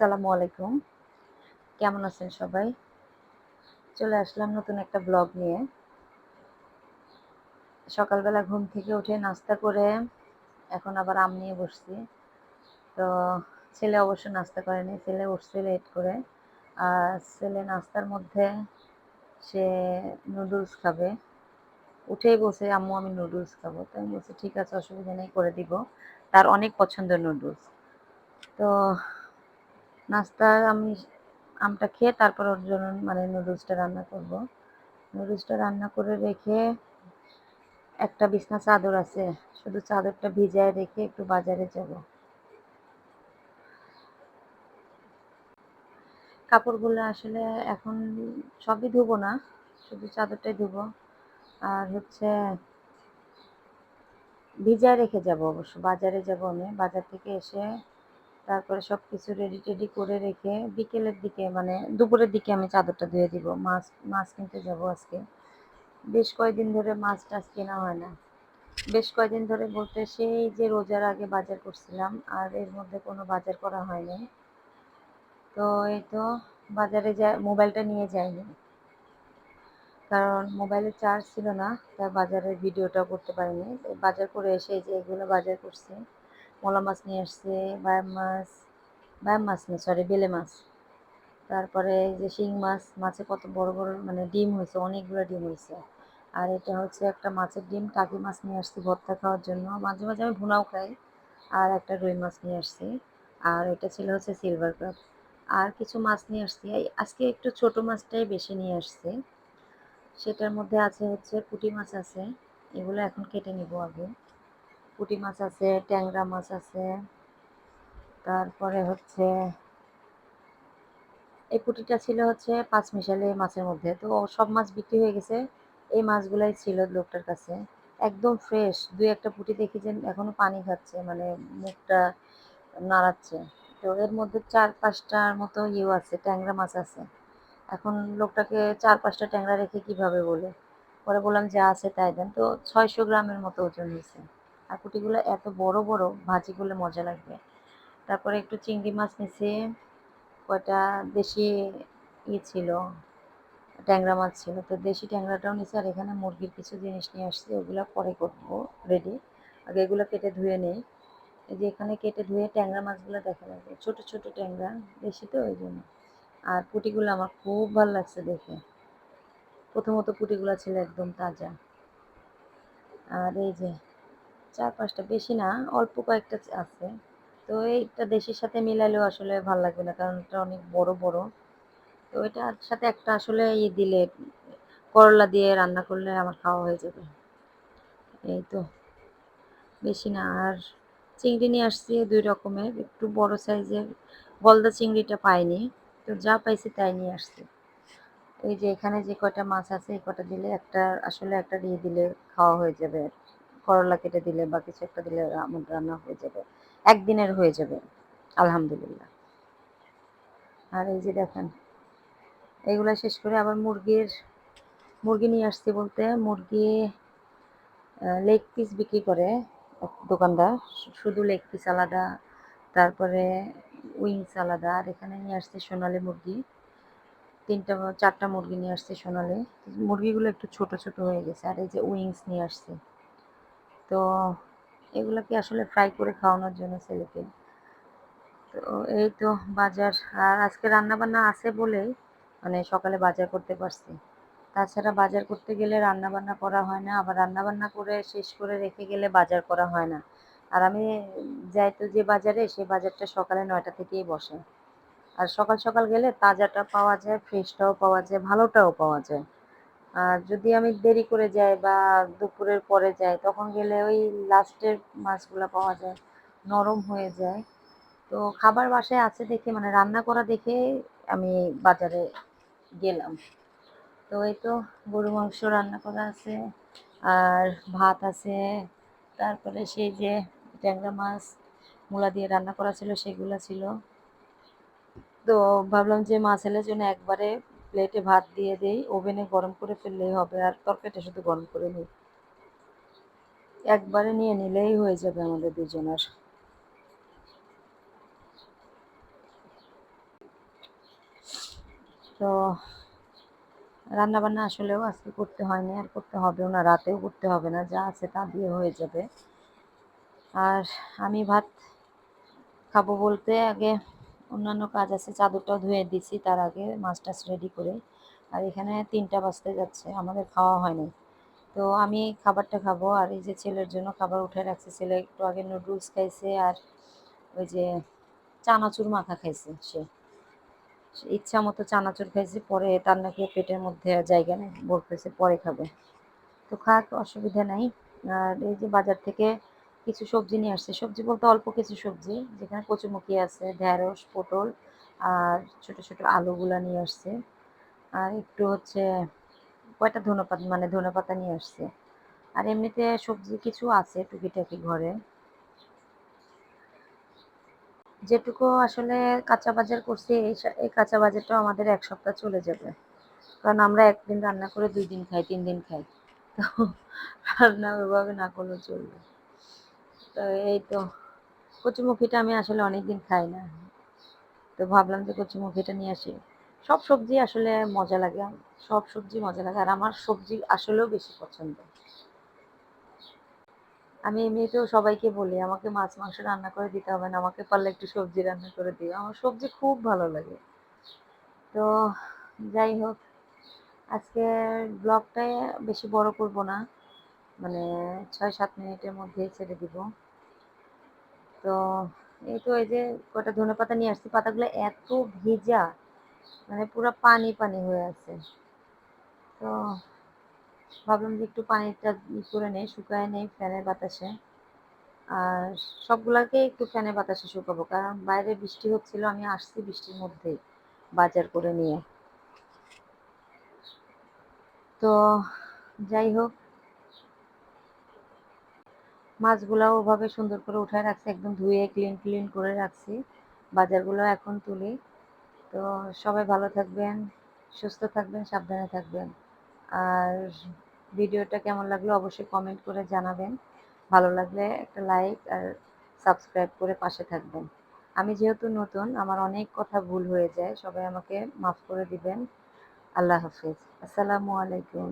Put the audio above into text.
আসসালামু আলাইকুম। কেমন আছেন সবাই? চলে আসলাম নতুন একটা ব্লগ নিয়ে। সকালবেলা ঘুম থেকে উঠে নাস্তা করে এখন আবার আম নিয়ে বসছি। তো ছেলে অবশ্য নাস্তা করেনি, ছেলে উঠছে লেট করে। আর ছেলে নাস্তার মধ্যে সে নুডলস খাবে। উঠেই বসে আম্মু, আমি নুডলস খাব। তো আমি বলছি, ঠিক আছে, অসুবিধা নেই, করে দিব। তার অনেক পছন্দের নুডলস। তো নাস্তা, আমি আমটা খেয়ে তারপর ওর জন্য মানে নুডলসটা রান্না করব। নুডলসটা রান্না করে রেখে একটা বিছনা চাদর আছে, শুধু চাদরটা ভিজায় রেখে একটু বাজারে যাব। কাপড়গুলো আসলে এখন সবই ধুবো না, শুধু চাদরটাই ধুবো। আর হচ্ছে ভিজায় রেখে যাব অবশ্য, বাজারে যাব আমি। বাজার থেকে এসে তারপরে সব কিছু রেডি টেডি করে রেখে বিকেলের দিকে মানে দুপুরের দিকে আমি চাদরটা ধুয়ে দিব। মাছ মাছ কিনতে যাব আজকে। বেশ কয়েকদিন ধরে মাছ টাছ কেনা হয় না। বেশ কয়েকদিন ধরে বলতে সেই যে রোজার আগে বাজার করছিলাম, আর এর মধ্যে কোনো বাজার করা হয়নি। তো এই তো বাজারে যা মোবাইলটা নিয়ে যাইনি। কারণ মোবাইলে চার্জ ছিল না, তাই বাজারের ভিডিওটাও করতে পারিনি। বাজার করে এসে যে এগুলো বাজার করছি। মলা মাছ নিয়ে আসছে, বায়াম মাছ বায়াম মাছ নেই সরি বেলে মাছ। তারপরে যে শিং মাছ, মাছে কত বড় বড় মানে ডিম হয়েছে, অনেকগুলো ডিম হয়েছে। আর এটা হচ্ছে একটা মাছের ডিম, টাকি মাছ নিয়ে আসছি ভর্তা খাওয়ার জন্য। মাঝে মাঝে আমি ভুনাও খাই, আর একটা রুই মাছ নিয়ে আসছি। আর এটা ছিল হচ্ছে সিলভার কাপ আর কিছু মাছ নিয়ে আসছি আজকে একটু ছোট মাছটাই বেশি নিয়ে আসছি। সেটার মধ্যে আছে হচ্ছে পুঁটি মাছ আছে, এগুলো এখন কেটে নিব আগে। পুঁটি মাছ আছে, ট্যাংরা মাছ আছে, তারপরে হচ্ছে এই পুঁটিটা ছিল হচ্ছে পাঁচ মিশালে মাছের মধ্যে। তো সব মাছ বিক্রি হয়ে গেছে। এই মাছগুলাই ছিল লোকটার কাছে। একদম ফ্রেশ দুই একটা পুঁটি দেখি যে এখনও পানি খাচ্ছে মানে মুখটা নাড়াচ্ছে। তো এর মধ্যে চার পাঁচটার মতো ইউ আছে, ট্যাংরা মাছ আছে। এখন লোকটাকে চার পাঁচটা ট্যাংরা রেখে কীভাবে বলে? পরে বললাম, যা আছে তাই দেন। তো ছয়শো গ্রামের মতো ওজন হয়েছে। আর পুঁটিগুলো এত বড় বড়, ভাজি করলে মজা লাগবে। তারপরে একটু চিংড়ি মাছ নিছি কয়টা দেশি ই ছিল, ট্যাংরা মাছ ছিল। তো দেশি ট্যাংরাটাও নিছি আর এখানে মুরগির কিছু জিনিস নিয়ে আসছি, ওগুলো পরে করব রেডি আগে এগুলো কেটে ধুয়ে নেই। এই যে এখানে কেটে ধুয়ে ট্যাংরা মাছগুলো দেখা যাবে। ছোট ছোট ট্যাংরা বেশি তো, ওই জন্য। আর পুঁটিগুলো আমার খুব ভালো লাগছে দেখে। প্রথমত পুঁটিগুলো ছিল একদম তাজা। আর এই যে চার পাঁচটা বেশি না, অল্প কয়েকটা আছে। তো এইটা দেশের সাথে মিলালেও আসলে ভালো লাগবে না, কারণ এটা অনেক বড় বড়। তো এটার সাথে একটা আসলে ইয়ে দিলে, করলা দিয়ে রান্না করলে আমার খাওয়া হয়ে যাবে। এই তো। বেশি না, আর চিংড়ি নিয়ে আসছি দুই রকমের, একটু বড় সাইজের। গলদা চিংড়িটা পাইনি, তো যা পাইছি তাই নিয়ে আসছি। এই যে এখানে যে কটা মাছ আছে, এই কটা দিলে একটা, আসলে একটা দিয়ে দিলে খাওয়া হয়ে যাবে করলা কেটে দিলে বা কিছু একটা দিলে আমার রান্না হয়ে যাবে। একদিনের হয়ে যাবে। আলহামদুলিল্লাহ। আর এই যে দেখেন, এগুলা শেষ করে আবার মুরগির, মুরগি নিয়ে আসছি বলতে মুরগি লেগ পিস বিক্রি করে দোকানদার। শুধু লেগ পিস আলাদা, তারপরে উইংস আলাদা। আর এখানে নিয়ে আসছে সোনালি মুরগি। তিনটা চারটা মুরগি নিয়ে আসছে সোনালি। মুরগিগুলো একটু ছোট ছোট হয়ে গেছে। আর এই যে উইংস নিয়ে আসছে। তো এগুলোকে আসলে ফ্রাই করে খাওয়ানোর জন্য ছেলেকে। তো এই তো বাজার, আর আজকে রান্না বান্না আছে বলেই মানে সকালে বাজার করতে পারছি। তাছাড়া বাজার করতে গেলে রান্না বান্না করা হয় না, আবার রান্না বান্না করে শেষ করে রেখে গেলে বাজার করা হয় না। আর আমি যাই তো যে বাজারে, সে বাজারটা সকালে নয়টা থেকেই বসে। আর সকাল সকাল গেলে তাজাটা পাওয়া যায় ফ্রেশটাও পাওয়া যায়, ভালোটাও পাওয়া যায়। আর যদি আমি দেরি করে যাই বা দুপুরের পরে যাই, তখন গেলে ওই লাস্টের মাছগুলো পাওয়া যায়, নরম হয়ে যায়। তো খাবার বাসায় আছে দেখে মানে রান্না করা দেখে আমি বাজারে গেলাম। তো এই তো গরু মাংস রান্না করা আছে, আর ভাত আছে, তারপরে সেই যে ট্যাংরা মাছ, মূলা দিয়ে রান্না করা ছিল, সেগুলো ছিল। তো ভাবলাম যে মাছ এলের জন্য একবারে প্লেটে ভাত দিয়ে দেই ওভেনে গরম করে ফেললেই হবে আর তরকারিটা শুধু গরম করে নিই। একবারে নিয়ে নিলেই হয়ে যাবে আমাদের দুজনের তো রান্নাবান্না আসলেও আজকে করতে হয়নি, আর করতে হবেও না, রাতেও করতে হবে না, যা আছে তা দিয়ে হয়ে যাবে। আর আমি ভাত খাব বলতে আগে অন্যান্য কাজ আছে, চাদরটাও ধুয়ে দিছি তার আগে মাছ টাছ রেডি করে। আর এখানে তিনটা বাজতে যাচ্ছে, আমাদের খাওয়া হয়নি তো আমি খাবারটা খাব, আর এই যে ছেলের জন্য খাবার উঠে রাখছে, ছেলে একটু আগে নুডলস খাইছে, আর ওই যে চানাচুর মাখা খাইছে সে। ইচ্ছা মতো চানাচুর খাইছে, পরে তার নাকি পেটের মধ্যে জায়গা নেই, বলতেছে পরে খাবে। তো খাক অসুবিধা নাই। আর এই যে বাজার থেকে কিছু সবজি নিয়ে আসছে। সবজি বলতে অল্প কিছু সবজি, যেখানে কচুমুখি আছে, ঢেঁড়স, পটল আর ছোট ছোট আলুগুলা নিয়ে আসছে। আর একটু হচ্ছে কয়টা ধনেপাতা মানে ধনেপাতা নিয়ে আসছে। আর এমনিতে সবজি কিছু আছে টুকিটাকি ঘরে। যেটুকু আসলে কাঁচা বাজার করছি, এই এই কাঁচা বাজারটাও আমাদের এক সপ্তাহ চলে যাবে। কারণ আমরা একদিন রান্না করে দুই দিন খাই, তিন দিন খাই। তো রান্না ওইভাবে না করলেও চলবে। এই তো কচুমুখিটা আমি আসলে অনেক দিন খাই না। তো ভাবলাম যে কচুমুখিটা নিয়ে আসি। সব সবজি আসলে মজা লাগে, সব সবজি মজা লাগে, আর আমার সবজি আসলেও বেশি পছন্দ। আমি এমনিতেও সবাইকে বলি, আমাকে মাছ, মাংস রান্না করে দিতে হবে না, আমাকে পারলে একটু সবজি রান্না করে দিও। আমার সবজি খুব ভালো লাগে। তো যাই হোক আজকে ব্লগটায় বেশি বড় করব না। মানে ছয় সাত মিনিটের মধ্যে ছেড়ে দিব। তো এই তো এই যে কটা ধনে পাতা নিয়ে আসছি, পাতাগুলো এত ভেজা মানে পুরো পানি পানি হয়ে আছে। তো ভাবলাম যে একটু পানিটা ই করে নেই, শুকায় নেই ফ্যানের বাতাসে। আর সবগুলাকে একটু ফ্যানের বাতাসে শুকাবো, কারণ বাইরে বৃষ্টি হচ্ছিল, আমি আসছি বৃষ্টির মধ্যেই বাজার করে নিয়ে। তো যাই হোক মাছগুলাও ওভাবে সুন্দর করে উঠায় রাখছি, একদম ধুয়ে ক্লিন ক্লিন করে রাখছি। বাজারগুলো এখন তুলি। তো সবাই ভালো থাকবেন, সুস্থ থাকবেন, সাবধানে থাকবেন। আর ভিডিওটা কেমন লাগল অবশ্যই কমেন্ট করে জানাবেন। ভালো লাগলে একটা লাইক আর সাবস্ক্রাইব করে পাশে থাকবেন। আমি যেহেতু নতুন, আমার অনেক কথা ভুল হয়ে যায়, সবাই আমাকে মাফ করে দিবেন। আল্লাহ হাফিজ। আসসালামু আলাইকুম।